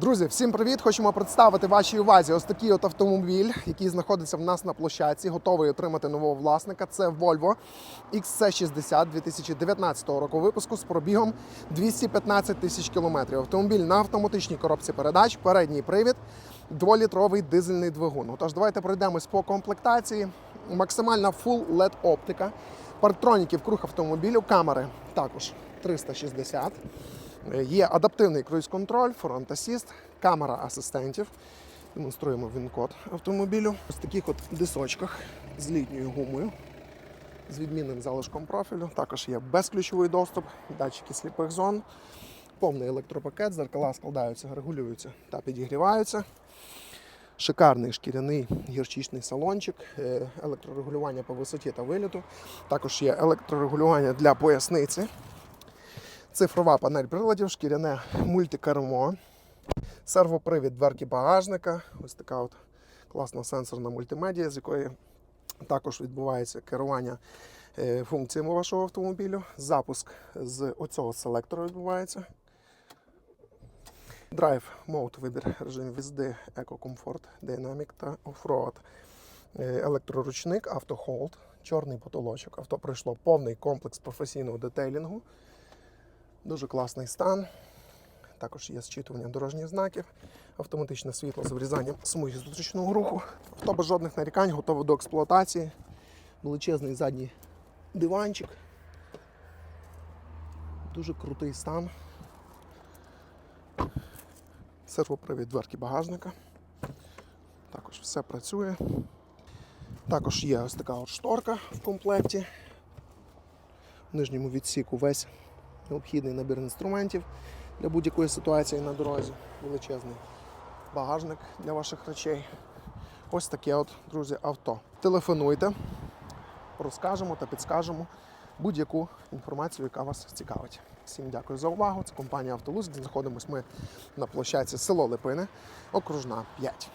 Друзі, всім привіт! Хочемо представити вашій увазі ось такий от автомобіль, який знаходиться в нас на площадці, готовий отримати нового власника. Це Volvo XC60 2019 року випуску з пробігом 215 тисяч кілометрів. Автомобіль на автоматичній коробці передач, передній привід, 2-літровий дизельний двигун. Тож давайте пройдемось по комплектації. Максимальна full LED оптика, парктроніків круг автомобілю, камери також 360. Є адаптивний круїз-контроль, фронт асіст, камера асистентів. Демонструємо він-код автомобілю. Ось таких от дисочках з літньою гумою, з відмінним залишком профілю. Також є безключовий доступ, датчики сліпих зон, повний електропакет, зеркала складаються, регулюються та підігріваються. Шикарний шкіряний гірчичний салончик, е, електрорегулювання по висоті та виліту. Також є електрорегулювання для поясниці. Цифрова панель приладів, шкіряне мультикермо, сервопривід дверки багажника, ось така от класна сенсорна мультимедія, з якої також відбувається керування е, функціями вашого автомобілю. Запуск з оцього селектора відбувається. Drive Mode, вибір їзди, Eco Comfort, Dynamic та Offroad. Е, Електроручник, автохолд, чорний потолочок. Авто пройшло повний комплекс професійного детейлінгу. Дуже класний стан. Також є зчитування дорожніх знаків, автоматичне світло з врізанням смуги зустрічного руху. Авто без жодних нарікань, готове до експлуатації. Величезний задній диванчик. Дуже крутий стан. Сервопривід дверки багажника. Також все працює. Також є ось така от шторка в комплекті. В нижньому відсіку весь необхідний набір інструментів для будь-якої ситуації на дорозі. Величезний багажник для ваших речей. Ось таке от, друзі, авто. Телефонуйте, розкажемо та підскажемо будь-яку інформацію, яка вас цікавить. Всім дякую за увагу. Це компанія Автолуз, де знаходимося ми на площадці село Липини, окружна 5.